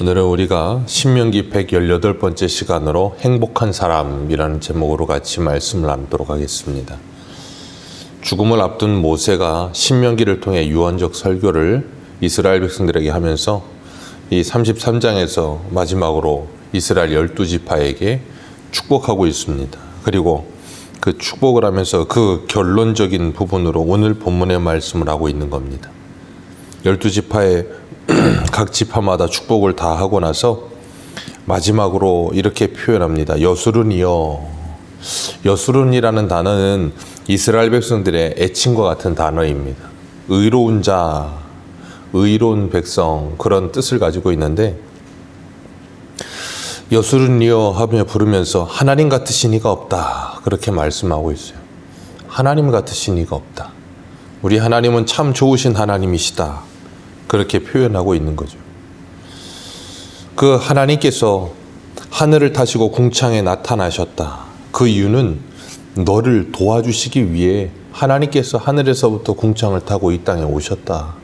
오늘은 우리가 신명기 118번째 시간으로 행복한 사람이라는 제목으로 같이 말씀을 나누도록 하겠습니다. 죽음을 앞둔 모세가 신명기를 통해 유언적 설교를 이스라엘 백성들에게 하면서 이 33장에서 마지막으로 이스라엘 12지파에게 축복하고 있습니다. 그리고 그 축복을 하면서 그 결론적인 부분으로 오늘 본문의 말씀을 하고 있는 겁니다. 열두 지파의 각 지파마다 축복을 다 하고 나서 마지막으로 이렇게 표현합니다. 여수른이여. 여수른이라는 단어는 이스라엘 백성들의 애칭과 같은 단어입니다. 의로운 자, 의로운 백성 그런 뜻을 가지고 있는데 여수른이여 하며 부르면서 하나님 같으신 이가 없다 그렇게 말씀하고 있어요. 하나님 같으신 이가 없다. 우리 하나님은 참 좋으신 하나님이시다. 그렇게 표현하고 있는 거죠. 그 하나님께서 하늘을 타시고 궁창에 나타나셨다. 그 이유는 너를 도와주시기 위해 하나님께서 하늘에서부터 궁창을 타고 이 땅에 오셨다.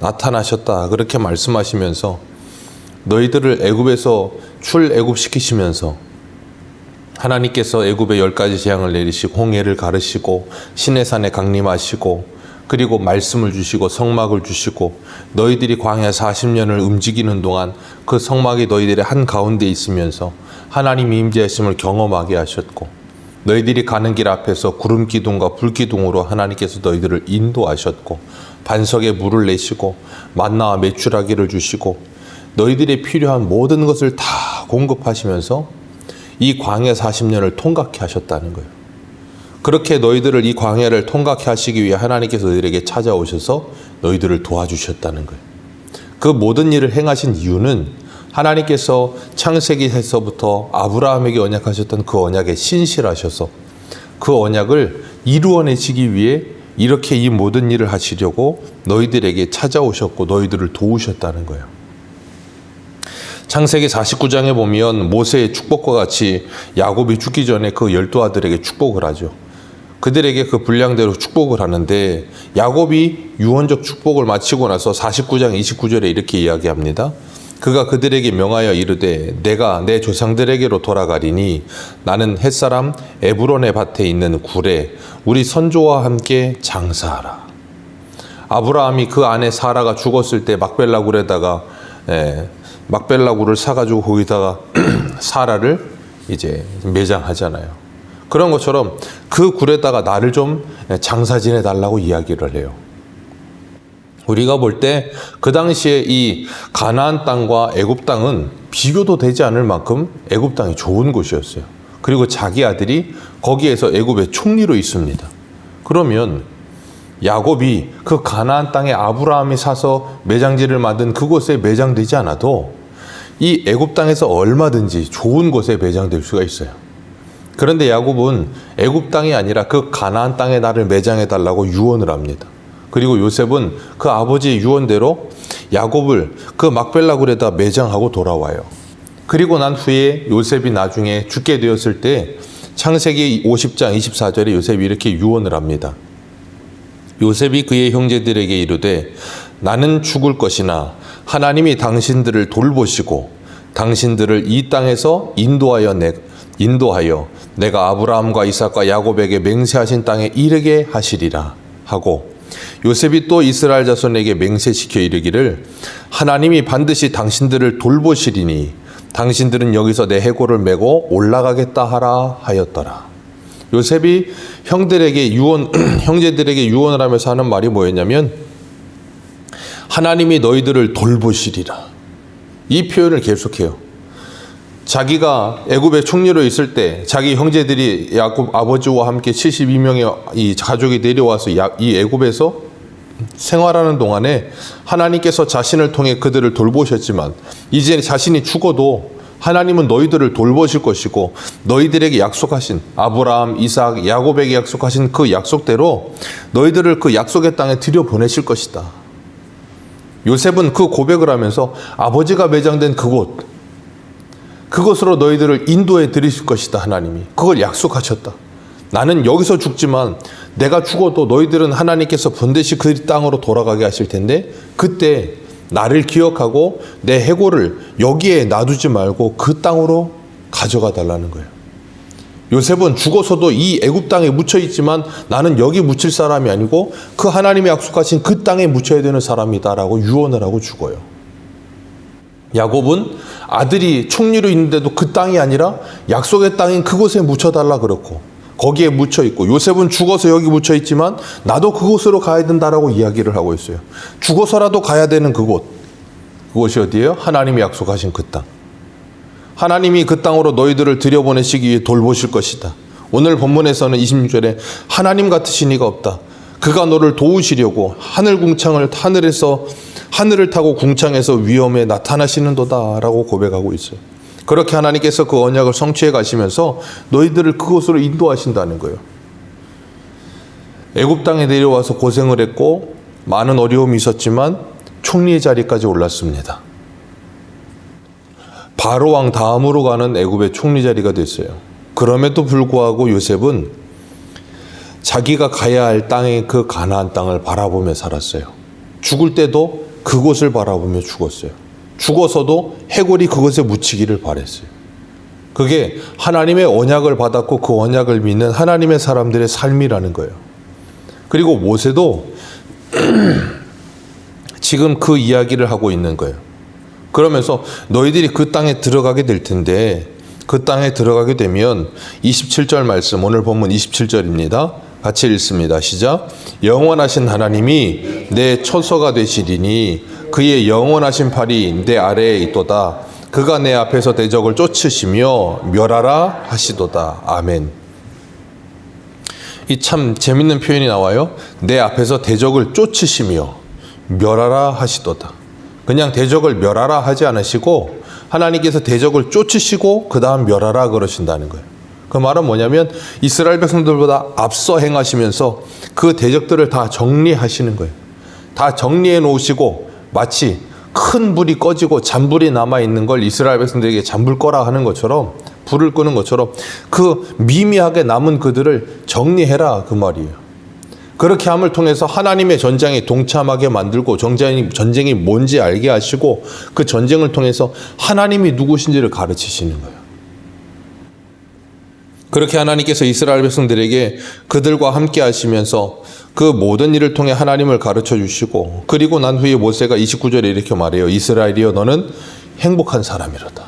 나타나셨다. 그렇게 말씀하시면서 너희들을 애굽에서 출애굽 시키시면서 하나님께서 애굽에 열 가지 재앙을 내리시고 홍해를 가르시고 시내산에 강림하시고 그리고 말씀을 주시고 성막을 주시고 너희들이 광야 40년을 움직이는 동안 그 성막이 너희들의 한 가운데 있으면서 하나님이 임재하심을 경험하게 하셨고 너희들이 가는 길 앞에서 구름 기둥과 불 기둥으로 하나님께서 너희들을 인도하셨고 반석에 물을 내시고 만나와 메추라기를 주시고 너희들이 필요한 모든 것을 다 공급하시면서 이 광야 40년을 통과케 하셨다는 거예요. 그렇게 너희들을 이 광야를 통과케 하시기 위해 하나님께서 너희들에게 찾아오셔서 너희들을 도와주셨다는 거예요. 그 모든 일을 행하신 이유는 하나님께서 창세기에서부터 아브라함에게 언약하셨던 그 언약에 신실하셔서 그 언약을 이루어내시기 위해 이렇게 이 모든 일을 하시려고 너희들에게 찾아오셨고 너희들을 도우셨다는 거예요. 창세기 49장에 보면 모세의 축복과 같이 야곱이 죽기 전에 그 열두 아들에게 축복을 하죠. 그들에게 그 분량대로 축복을 하는데 야곱이 유언적 축복을 마치고 나서 49장 29절에 이렇게 이야기합니다. 그가 그들에게 명하여 이르되 내가 내 조상들에게로 돌아가리니 나는 햇사람 에브론의 밭에 있는 굴에 우리 선조와 함께 장사하라. 아브라함이 그 아내 사라가 죽었을 때 막벨라 굴에다가 예, 막벨라 굴을 사가지고 거기다가 사라를 이제 매장하잖아요. 그런 것처럼 그 굴에다가 나를 좀 장사 지내 달라고 이야기를 해요. 우리가 볼 때 그 당시에 이 가나안 땅과 애굽 땅은 비교도 되지 않을 만큼 애굽 땅이 좋은 곳이었어요. 그리고 자기 아들이 거기에서 애굽의 총리로 있습니다. 그러면 야곱이 그 가나안 땅에 아브라함이 사서 매장지를 만든 그곳에 매장되지 않아도 이 애굽 땅에서 얼마든지 좋은 곳에 매장될 수가 있어요. 그런데 야곱은 애굽 땅이 아니라 그 가나안 땅에 나를 매장해 달라고 유언을 합니다. 그리고 요셉은 그 아버지의 유언대로 야곱을 그 막벨라 굴에다 매장하고 돌아와요. 그리고 난 후에 요셉이 나중에 죽게 되었을 때 창세기 50장 24절에 요셉이 이렇게 유언을 합니다. 요셉이 그의 형제들에게 이르되 나는 죽을 것이나 하나님이 당신들을 돌보시고 당신들을 이 땅에서 인도하여 내 인도하여 내가 아브라함과 이삭과 야곱에게 맹세하신 땅에 이르게 하시리라 하고 요셉이 또 이스라엘 자손에게 맹세시켜 이르기를 하나님이 반드시 당신들을 돌보시리니 당신들은 여기서 내 해골을 메고 올라가겠다 하라 하였더라. 요셉이 형들에게 유언 형제들에게 유언을 하면서 하는 말이 뭐였냐면 하나님이 너희들을 돌보시리라. 이 표현을 계속해요. 자기가 애굽의 총리로 있을 때 자기 형제들이 야곱 아버지와 함께 72명의 이 가족이 내려와서 이 애굽에서 생활하는 동안에 하나님께서 자신을 통해 그들을 돌보셨지만 이제 자신이 죽어도 하나님은 너희들을 돌보실 것이고 너희들에게 약속하신 아브라함, 이삭, 야곱에게 약속하신 그 약속대로 너희들을 그 약속의 땅에 들여 보내실 것이다. 요셉은 그 고백을 하면서 아버지가 매장된 그곳 그것으로 너희들을 인도해 드리실 것이다 하나님이 그걸 약속하셨다. 나는 여기서 죽지만 내가 죽어도 너희들은 하나님께서 반드시 그 땅으로 돌아가게 하실 텐데 그때 나를 기억하고 내 해골을 여기에 놔두지 말고 그 땅으로 가져가 달라는 거예요. 요셉은 죽어서도 이 애굽 땅에 묻혀 있지만 나는 여기 묻힐 사람이 아니고 그 하나님이 약속하신 그 땅에 묻혀야 되는 사람이다라고 유언을 하고 죽어요. 야곱은 아들이 총리로 있는데도 그 땅이 아니라 약속의 땅인 그곳에 묻혀달라 그렇고 거기에 묻혀 있고 요셉은 죽어서 여기 묻혀 있지만 나도 그곳으로 가야 된다라고 이야기를 하고 있어요. 죽어서라도 가야 되는 그곳. 그곳이 어디예요? 하나님이 약속하신 그 땅. 하나님이 그 땅으로 너희들을 들여보내시기 위해 돌보실 것이다. 오늘 본문에서는 26절에 하나님 같으신 이가 없다. 그가 너를 도우시려고 하늘 궁창을 하늘에서 하늘을 타고 궁창에서 위험에 나타나시는도다라고 고백하고 있어요. 그렇게 하나님께서 그 언약을 성취해 가시면서 너희들을 그곳으로 인도하신다는 거예요. 애굽 땅에 내려와서 고생을 했고 많은 어려움이 있었지만 총리의 자리까지 올랐습니다. 바로 왕 다음으로 가는 애굽의 총리 자리가 됐어요. 그럼에도 불구하고 요셉은 자기가 가야 할 땅의 그 가나안 땅을 바라보며 살았어요. 죽을 때도 그곳을 바라보며 죽었어요. 죽어서도 해골이 그것에 묻히기를 바랬어요. 그게 하나님의 언약을 받았고 그 언약을 믿는 하나님의 사람들의 삶이라는 거예요. 그리고 모세도 지금 그 이야기를 하고 있는 거예요. 그러면서 너희들이 그 땅에 들어가게 될 텐데 그 땅에 들어가게 되면 27절 말씀 오늘 본문 27절입니다. 같이 읽습니다. 시작. 영원하신 하나님이 내 처소가 되시리니 그의 영원하신 팔이 내 아래에 있도다. 그가 내 앞에서 대적을 쫓으시며 멸하라 하시도다. 아멘. 이 참 재밌는 표현이 나와요. 내 앞에서 대적을 쫓으시며 멸하라 하시도다. 그냥 대적을 멸하라 하지 않으시고 하나님께서 대적을 쫓으시고 그 다음 멸하라 그러신다는 거예요. 그 말은 뭐냐면 이스라엘 백성들보다 앞서 행하시면서 그 대적들을 다 정리하시는 거예요. 다 정리해 놓으시고 마치 큰 불이 꺼지고 잔불이 남아 있는 걸 이스라엘 백성들에게 잔불 꺼라 하는 것처럼 불을 끄는 것처럼 그 미미하게 남은 그들을 정리해라 그 말이에요. 그렇게 함을 통해서 하나님의 전쟁에 동참하게 만들고 전쟁이, 전쟁이 뭔지 알게 하시고 그 전쟁을 통해서 하나님이 누구신지를 가르치시는 거예요. 그렇게 하나님께서 이스라엘 백성들에게 그들과 함께 하시면서 그 모든 일을 통해 하나님을 가르쳐 주시고 그리고 난 후에 모세가 29절에 이렇게 말해요. 이스라엘이여 너는 행복한 사람이로다.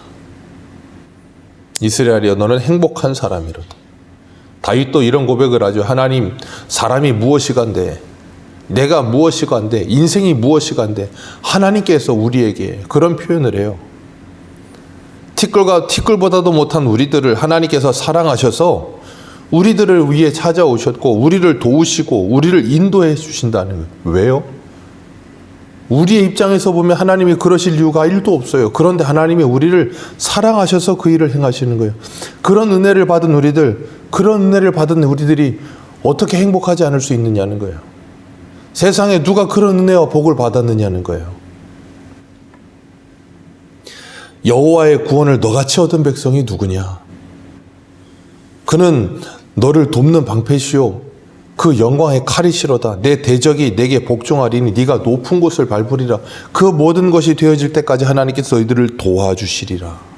이스라엘이여 너는 행복한 사람이로다. 다윗도 이런 고백을 하죠. 하나님, 사람이 무엇이간데, 내가 무엇이간데, 인생이 무엇이간데, 하나님께서 우리에게 그런 표현을 해요. 티끌과 티끌보다도 못한 우리들을 하나님께서 사랑하셔서 우리들을 위해 찾아오셨고, 우리를 도우시고, 우리를 인도해 주신다는 거예요. 왜요? 우리의 입장에서 보면 하나님이 그러실 이유가 1도 없어요. 그런데 하나님이 우리를 사랑하셔서 그 일을 행하시는 거예요. 그런 은혜를 받은 우리들, 그런 은혜를 받은 우리들이 어떻게 행복하지 않을 수 있느냐는 거예요. 세상에 누가 그런 은혜와 복을 받았느냐는 거예요. 여호와의 구원을 너같이 얻은 백성이 누구냐? 그는 너를 돕는 방패시오. 그 영광의 칼이 실어다. 내 대적이 내게 복종하리니 네가 높은 곳을 밟으리라. 그 모든 것이 되어질 때까지 하나님께서 너희들을 도와주시리라.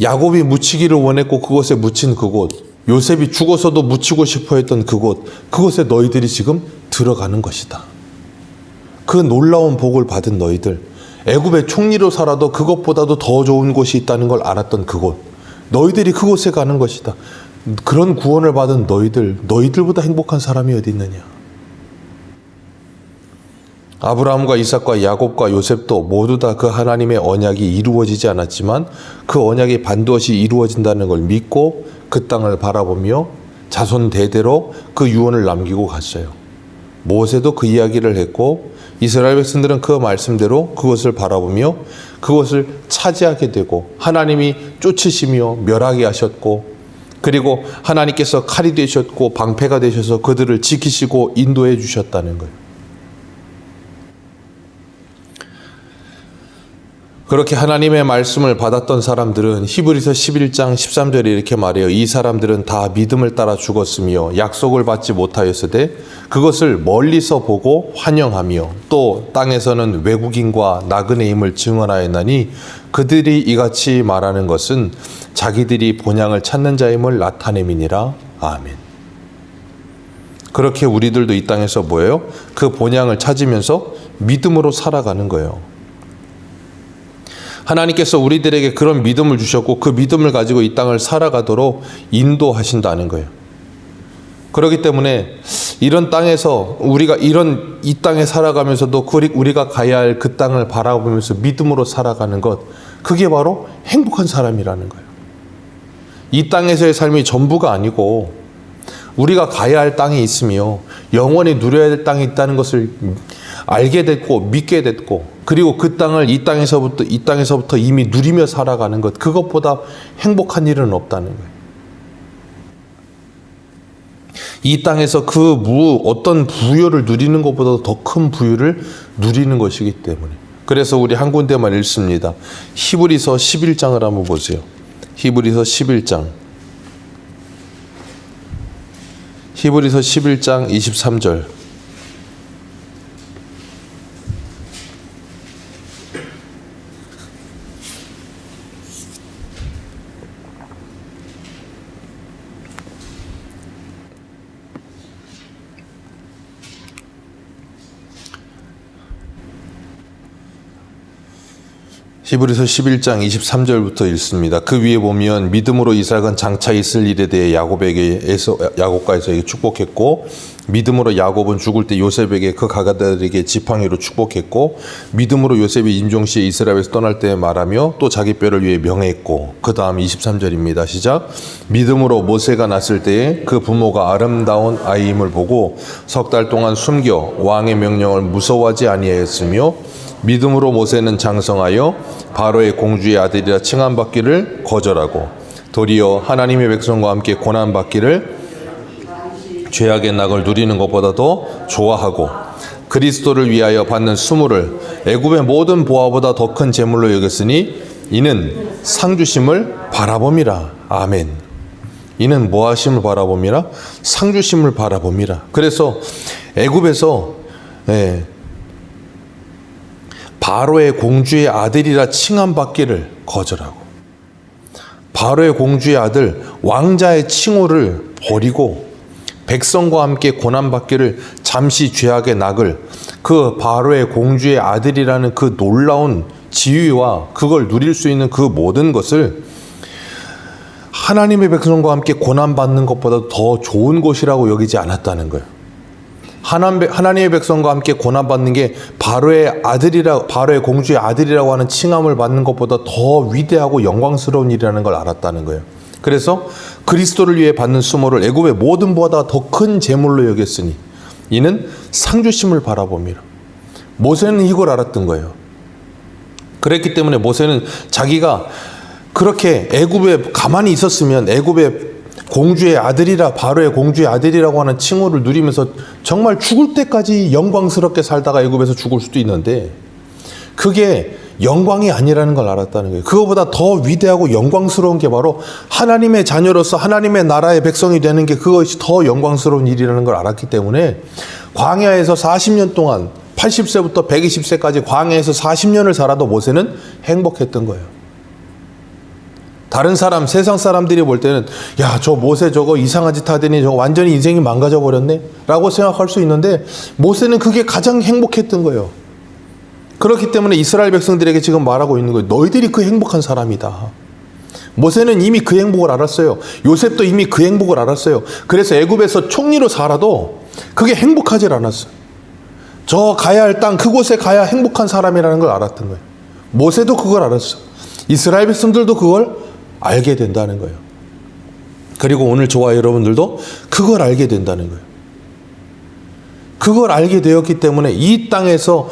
야곱이 묻히기를 원했고 그곳에 묻힌 그곳, 요셉이 죽어서도 묻히고 싶어 했던 그곳, 그곳에 너희들이 지금 들어가는 것이다. 그 놀라운 복을 받은 너희들, 애굽의 총리로 살아도 그것보다도 더 좋은 곳이 있다는 걸 알았던 그곳, 너희들이 그곳에 가는 것이다. 그런 구원을 받은 너희들, 너희들보다 행복한 사람이 어디 있느냐? 아브라함과 이삭과 야곱과 요셉도 모두 다 그 하나님의 언약이 이루어지지 않았지만 그 언약이 반드시 이루어진다는 걸 믿고 그 땅을 바라보며 자손 대대로 그 유언을 남기고 갔어요. 모세도 그 이야기를 했고 이스라엘 백성들은 그 말씀대로 그것을 바라보며 그것을 차지하게 되고 하나님이 쫓으시며 멸하게 하셨고 그리고 하나님께서 칼이 되셨고 방패가 되셔서 그들을 지키시고 인도해 주셨다는 거예요. 그렇게 하나님의 말씀을 받았던 사람들은 히브리서 11장 13절에 이렇게 말해요. 이 사람들은 다 믿음을 따라 죽었으며 약속을 받지 못하였으되 그것을 멀리서 보고 환영하며 또 땅에서는 외국인과 나그네 임을 증언하였나니 그들이 이같이 말하는 것은 자기들이 본향을 찾는 자임을 나타냄이니라. 아멘. 그렇게 우리들도 이 땅에서 뭐예요? 그 본향을 찾으면서 믿음으로 살아가는 거예요. 하나님께서 우리들에게 그런 믿음을 주셨고 그 믿음을 가지고 이 땅을 살아가도록 인도하신다는 거예요. 그렇기 때문에 이런 땅에서 우리가 이런 이 땅에 살아가면서도 그 우리가 가야 할 그 땅을 바라보면서 믿음으로 살아가는 것 그게 바로 행복한 사람이라는 거예요. 이 땅에서의 삶이 전부가 아니고 우리가 가야 할 땅이 있으며 영원히 누려야 될 땅이 있다는 것을 알게 됐고 믿게 됐고 그리고 그 땅을 이 땅에서부터 이 땅에서부터 이미 누리며 살아가는 것 그것보다 행복한 일은 없다는 거예요. 이 땅에서 그 무 어떤 부여를 누리는 것보다 더 큰 부여를 누리는 것이기 때문에 그래서 우리 한 군데만 읽습니다. 히브리서 11장을 한번 보세요. 히브리서 11장 히브리서 11장 23절 히브리서 11장 23절부터 읽습니다. 그 위에 보면 믿음으로 이삭은 장차 있을 일에 대해 야곱에게서 야곱과 에서 축복했고 믿음으로 야곱은 죽을 때 요셉에게 그 가가들에게 지팡이로 축복했고 믿음으로 요셉이 임종 시에 이스라엘에서 떠날 때 말하며 또 자기 뼈를 위해 명했고 그 다음 23절입니다. 시작 믿음으로 모세가 났을 때에 그 부모가 아름다운 아이임을 보고 석 달 동안 숨겨 왕의 명령을 무서워하지 아니하였으며 믿음으로 모세는 장성하여 바로의 공주의 아들이라 칭함받기를 거절하고 도리어 하나님의 백성과 함께 고난받기를 죄악의 낙을 누리는 것보다도 좋아하고 그리스도를 위하여 받는 수모를 애굽의 모든 보화보다 더 큰 재물로 여겼으니 이는 상주심을 바라봄이라 아멘. 이는 뭐하심을 바라봄이라 상주심을 바라봄이라. 그래서 애굽에서 예, 바로의 공주의 아들이라 칭함받기를 거절하고 바로의 공주의 아들 왕자의 칭호를 버리고 백성과 함께 고난받기를 잠시 죄악의 낙을 그 바로의 공주의 아들이라는 그 놀라운 지위와 그걸 누릴 수 있는 그 모든 것을 하나님의 백성과 함께 고난받는 것보다 더 좋은 것이라고 여기지 않았다는 거예요. 하나님의 백성과 함께 고난받는 게 바로의 아들이라 바로의 공주의 아들이라고 하는 칭함을 받는 것보다 더 위대하고 영광스러운 일이라는 걸 알았다는 거예요. 그래서 그리스도를 위해 받는 수모를 애굽의 모든 보다 더 큰 재물로 여겼으니 이는 상주심을 바라봅니다. 모세는 이걸 알았던 거예요. 그랬기 때문에 모세는 자기가 그렇게 애굽에 가만히 있었으면 애굽의 공주의 아들이라 바로의 공주의 아들이라고 하는 칭호를 누리면서 정말 죽을 때까지 영광스럽게 살다가 애굽에서 죽을 수도 있는데 그게 영광이 아니라는 걸 알았다는 거예요. 그거보다 더 위대하고 영광스러운 게 바로 하나님의 자녀로서 하나님의 나라의 백성이 되는 게 그것이 더 영광스러운 일이라는 걸 알았기 때문에 광야에서 40년 동안 80세부터 120세까지 광야에서 40년을 살아도 모세는 행복했던 거예요. 다른 사람, 세상 사람들이 볼 때는 야, 저 모세 저거 이상한 짓 하더니 저 완전히 인생이 망가져 버렸네? 라고 생각할 수 있는데 모세는 그게 가장 행복했던 거예요. 그렇기 때문에 이스라엘 백성들에게 지금 말하고 있는 거예요. 너희들이 그 행복한 사람이다. 모세는 이미 그 행복을 알았어요. 요셉도 이미 그 행복을 알았어요. 그래서 애굽에서 총리로 살아도 그게 행복하지 않았어요. 저 가야 할 땅 그곳에 가야 행복한 사람이라는 걸 알았던 거예요. 모세도 그걸 알았어. 이스라엘 백성들도 그걸 알게 된다는 거예요. 그리고 오늘 저와 여러분들도 그걸 알게 된다는 거예요. 그걸 알게 되었기 때문에 이 땅에서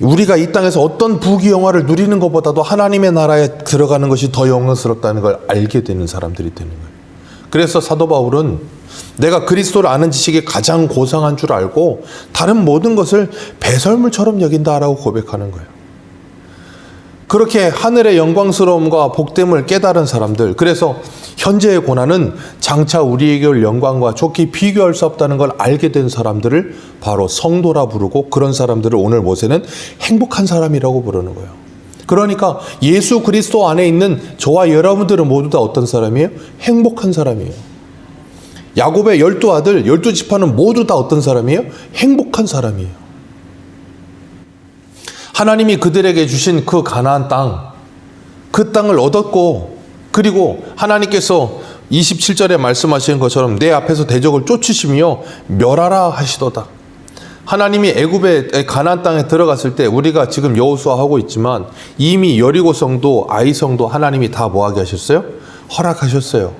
우리가 이 땅에서 어떤 부귀영화를 누리는 것보다도 하나님의 나라에 들어가는 것이 더 영광스럽다는 걸 알게 되는 사람들이 되는 거예요. 그래서 사도 바울은 내가 그리스도를 아는 지식이 가장 고상한 줄 알고 다른 모든 것을 배설물처럼 여긴다라고 고백하는 거예요. 그렇게 하늘의 영광스러움과 복됨을 깨달은 사람들. 그래서 현재의 고난은 장차 우리에게 올 영광과 좋게 비교할 수 없다는 걸 알게 된 사람들을 바로 성도라 부르고 그런 사람들을 오늘 모세는 행복한 사람이라고 부르는 거예요. 그러니까 예수 그리스도 안에 있는 저와 여러분들은 모두 다 어떤 사람이에요? 행복한 사람이에요. 야곱의 열두 아들, 열두 지파는 모두 다 어떤 사람이에요? 행복한 사람이에요. 하나님이 그들에게 주신 그 가나안 땅, 그 땅을 얻었고, 그리고 하나님께서 27절에 말씀하시는 것처럼 내 앞에서 대적을 쫓으시며 멸하라 하시도다. 하나님이 애굽의 가나안 땅에 들어갔을 때 우리가 지금 여호수아 하고 있지만 이미 여리고성도 아이성도 하나님이 다 뭐하게 하셨어요? 허락하셨어요.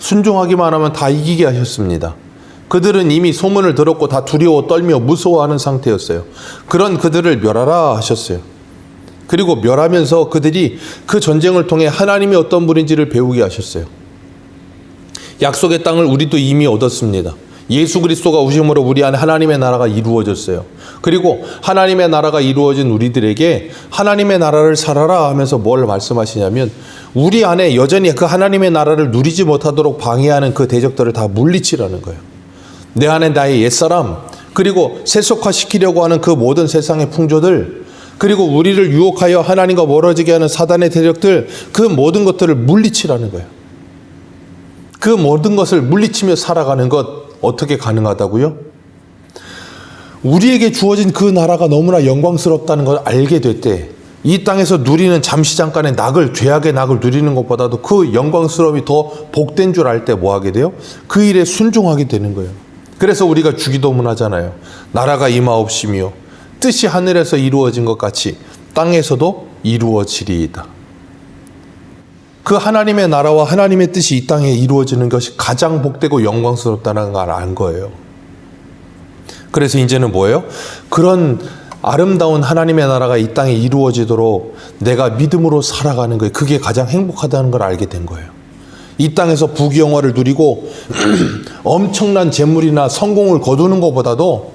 순종하기만 하면 다 이기게 하셨습니다. 그들은 이미 소문을 들었고 다 두려워 떨며 무서워하는 상태였어요. 그런 그들을 멸하라 하셨어요. 그리고 멸하면서 그들이 그 전쟁을 통해 하나님이 어떤 분인지를 배우게 하셨어요. 약속의 땅을 우리도 이미 얻었습니다. 예수 그리스도가 오심으로 우리 안에 하나님의 나라가 이루어졌어요. 그리고 하나님의 나라가 이루어진 우리들에게 하나님의 나라를 살아라 하면서 뭘 말씀하시냐면 우리 안에 여전히 그 하나님의 나라를 누리지 못하도록 방해하는 그 대적들을 다 물리치라는 거예요. 내 안에 나의 옛사람, 그리고 세속화시키려고 하는 그 모든 세상의 풍조들, 그리고 우리를 유혹하여 하나님과 멀어지게 하는 사단의 대적들, 그 모든 것들을 물리치라는 거예요. 그 모든 것을 물리치며 살아가는 것 어떻게 가능하다고요? 우리에게 주어진 그 나라가 너무나 영광스럽다는 걸 알게 될 때, 이 땅에서 누리는 잠시 잠깐의 낙을, 죄악의 낙을 누리는 것보다도 그 영광스러움이 더 복된 줄 알 때 뭐 하게 돼요? 그 일에 순종하게 되는 거예요. 그래서 우리가 주기도문 하잖아요. 나라가 임하옵시며 뜻이 하늘에서 이루어진 것 같이 땅에서도 이루어지리이다. 그 하나님의 나라와 하나님의 뜻이 이 땅에 이루어지는 것이 가장 복되고 영광스럽다는 걸 안 거예요. 그래서 이제는 뭐예요? 그런 아름다운 하나님의 나라가 이 땅에 이루어지도록 내가 믿음으로 살아가는 거예요. 그게 가장 행복하다는 걸 알게 된 거예요. 이 땅에서 부귀영화를 누리고 엄청난 재물이나 성공을 거두는 것보다도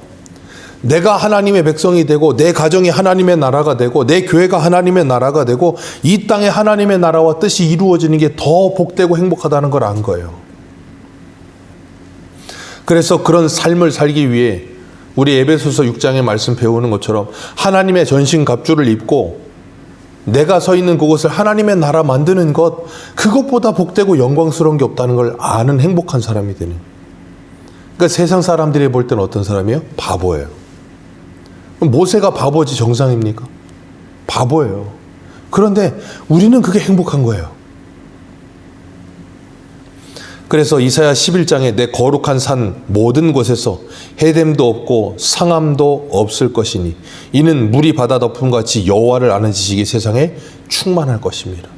내가 하나님의 백성이 되고 내 가정이 하나님의 나라가 되고 내 교회가 하나님의 나라가 되고 이 땅에 하나님의 나라와 뜻이 이루어지는 게 더 복되고 행복하다는 걸 안 거예요. 그래서 그런 삶을 살기 위해 우리 에베소서 6장의 말씀 배우는 것처럼 하나님의 전신 갑주를 입고 내가 서 있는 그곳을 하나님의 나라 만드는 것 그것보다 복되고 영광스러운 게 없다는 걸 아는 행복한 사람이 되는. 그러니까 세상 사람들이 볼 때는 어떤 사람이에요? 바보예요. 모세가 바보지 정상입니까? 바보예요. 그런데 우리는 그게 행복한 거예요. 그래서 이사야 11장에 내 거룩한 산 모든 곳에서 해됨도 없고 상함도 없을 것이니 이는 물이 바다 덮음 같이 여호와를 아는 지식이 세상에 충만할 것입니다.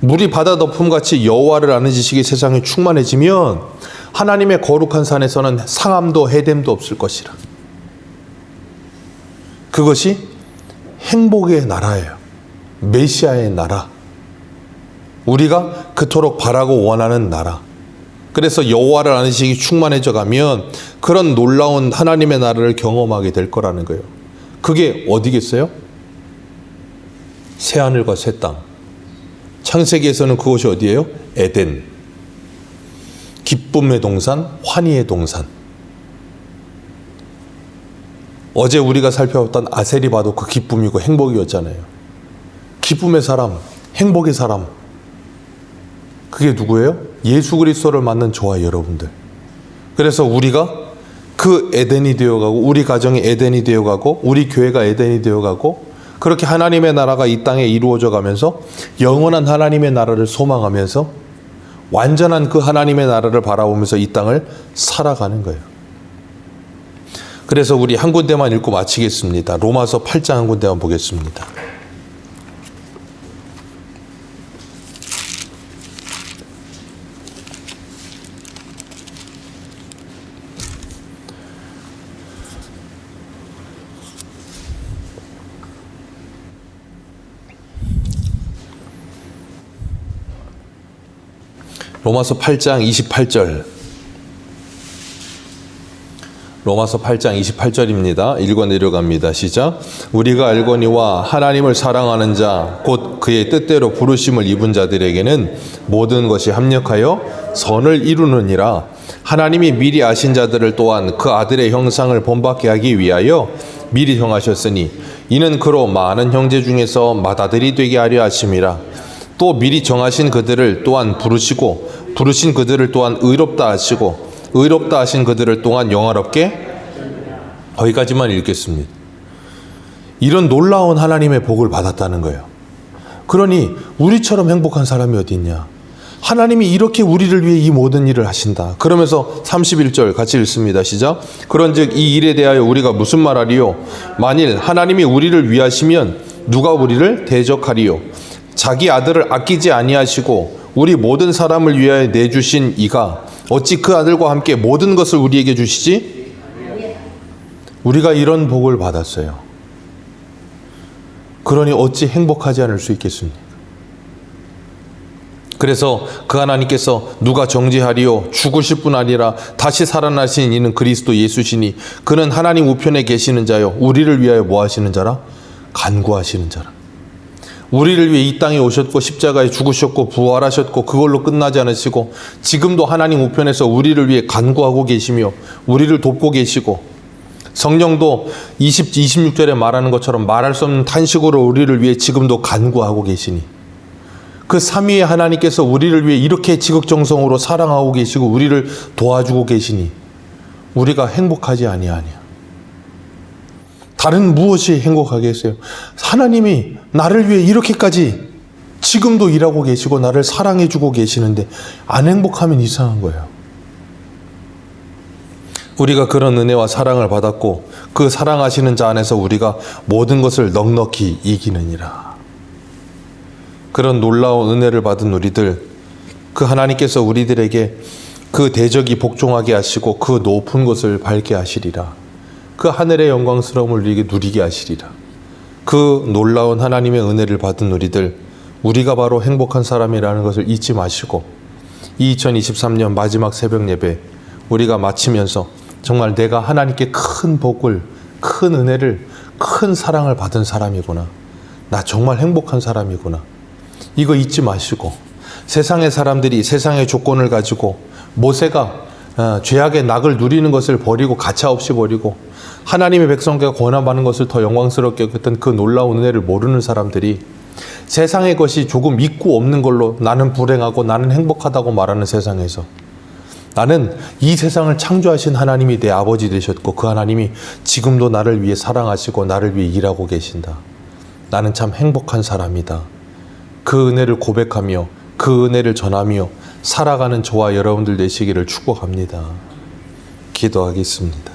물이 바다 덮음 같이 여호와를 아는 지식이 세상에 충만해지면 하나님의 거룩한 산에서는 상함도 해됨도 없을 것이라. 그것이 행복의 나라예요. 메시아의 나라. 우리가 그토록 바라고 원하는 나라. 그래서 여호와를 아는 지식이 충만해져 가면 그런 놀라운 하나님의 나라를 경험하게 될 거라는 거예요. 그게 어디겠어요? 새 하늘과 새 땅. 창세기에서는 그곳이 어디예요? 에덴. 기쁨의 동산, 환희의 동산. 어제 우리가 살펴봤던 아셀이 봐도 그 기쁨이고 행복이었잖아요. 기쁨의 사람, 행복의 사람. 그게 누구예요? 예수 그리스도를 만난 저와 여러분들. 그래서 우리가 그 에덴이 되어가고 우리 가정이 에덴이 되어가고 우리 교회가 에덴이 되어가고 그렇게 하나님의 나라가 이 땅에 이루어져 가면서 영원한 하나님의 나라를 소망하면서 완전한 그 하나님의 나라를 바라보면서 이 땅을 살아가는 거예요. 그래서 우리 한 군데만 읽고 마치겠습니다. 로마서 8장 한 군데만 보겠습니다. 로마서 8장 28절 로마서 8장 28절입니다. 읽어 내려갑니다. 시작. 우리가 알거니와 하나님을 사랑하는 자, 곧 그의 뜻대로 부르심을 입은 자들에게는 모든 것이 합력하여 선을 이루느니라. 하나님이 미리 아신 자들을 또한 그 아들의 형상을 본받게 하기 위하여 미리 정하셨으니 이는 그로 많은 형제 중에서 맏아들이 되게 하려 하심이라. 또 미리 정하신 그들을 또한 부르시고 부르신 그들을 또한 의롭다 하시고 의롭다 하신 그들을 또한 영화롭게 거기까지만 읽겠습니다. 이런 놀라운 하나님의 복을 받았다는 거예요. 그러니 우리처럼 행복한 사람이 어디 있냐? 하나님이 이렇게 우리를 위해 이 모든 일을 하신다. 그러면서 31절 같이 읽습니다. 시작. 그런즉 이 일에 대하여 우리가 무슨 말하리요? 만일 하나님이 우리를 위하시면 누가 우리를 대적하리요? 자기 아들을 아끼지 아니하시고 우리 모든 사람을 위하여 내주신 이가 어찌 그 아들과 함께 모든 것을 우리에게 주시지? 우리가 이런 복을 받았어요. 그러니 어찌 행복하지 않을 수 있겠습니까? 그래서 그 하나님께서 누가 정죄하리요 죽으실 뿐 아니라 다시 살아나신 이는 그리스도 예수시니 그는 하나님 우편에 계시는 자요 우리를 위하여 뭐 하시는 자라 간구하시는 자라 우리를 위해 이 땅에 오셨고 십자가에 죽으셨고 부활하셨고 그걸로 끝나지 않으시고 지금도 하나님 우편에서 우리를 위해 간구하고 계시며 우리를 돕고 계시고 성령도 20, 26절에 말하는 것처럼 말할 수 없는 탄식으로 우리를 위해 지금도 간구하고 계시니 그 삼위의 하나님께서 우리를 위해 이렇게 지극정성으로 사랑하고 계시고 우리를 도와주고 계시니 우리가 행복하지 아니하냐. 다른 무엇이 행복하게 했어요? 하나님이 나를 위해 이렇게까지 지금도 일하고 계시고 나를 사랑해주고 계시는데 안 행복하면 이상한 거예요. 우리가 그런 은혜와 사랑을 받았고 그 사랑하시는 자 안에서 우리가 모든 것을 넉넉히 이기느니라. 그런 놀라운 은혜를 받은 우리들, 그 하나님께서 우리들에게 그 대적이 복종하게 하시고 그 높은 것을 밟게 하시리라. 그 하늘의 영광스러움을 우리에게 누리게 하시리라. 그 놀라운 하나님의 은혜를 받은 우리들, 우리가 바로 행복한 사람이라는 것을 잊지 마시고, 2023년 마지막 새벽 예배, 우리가 마치면서 정말 내가 하나님께 큰 복을, 큰 은혜를, 큰 사랑을 받은 사람이구나. 나 정말 행복한 사람이구나. 이거 잊지 마시고 세상의 사람들이 세상의 조건을 가지고 모세가 어, 죄악의 낙을 누리는 것을 버리고 가차 없이 버리고 하나님의 백성과 권한받는 것을 더 영광스럽게 여겼던 그 놀라운 은혜를 모르는 사람들이 세상의 것이 조금 있고 없는 걸로 나는 불행하고 나는 행복하다고 말하는 세상에서 나는 이 세상을 창조하신 하나님이 내 아버지 되셨고 그 하나님이 지금도 나를 위해 사랑하시고 나를 위해 일하고 계신다. 나는 참 행복한 사람이다. 그 은혜를 고백하며 그 은혜를 전하며 살아가는 저와 여러분들 되시기를 축복합니다. 기도하겠습니다.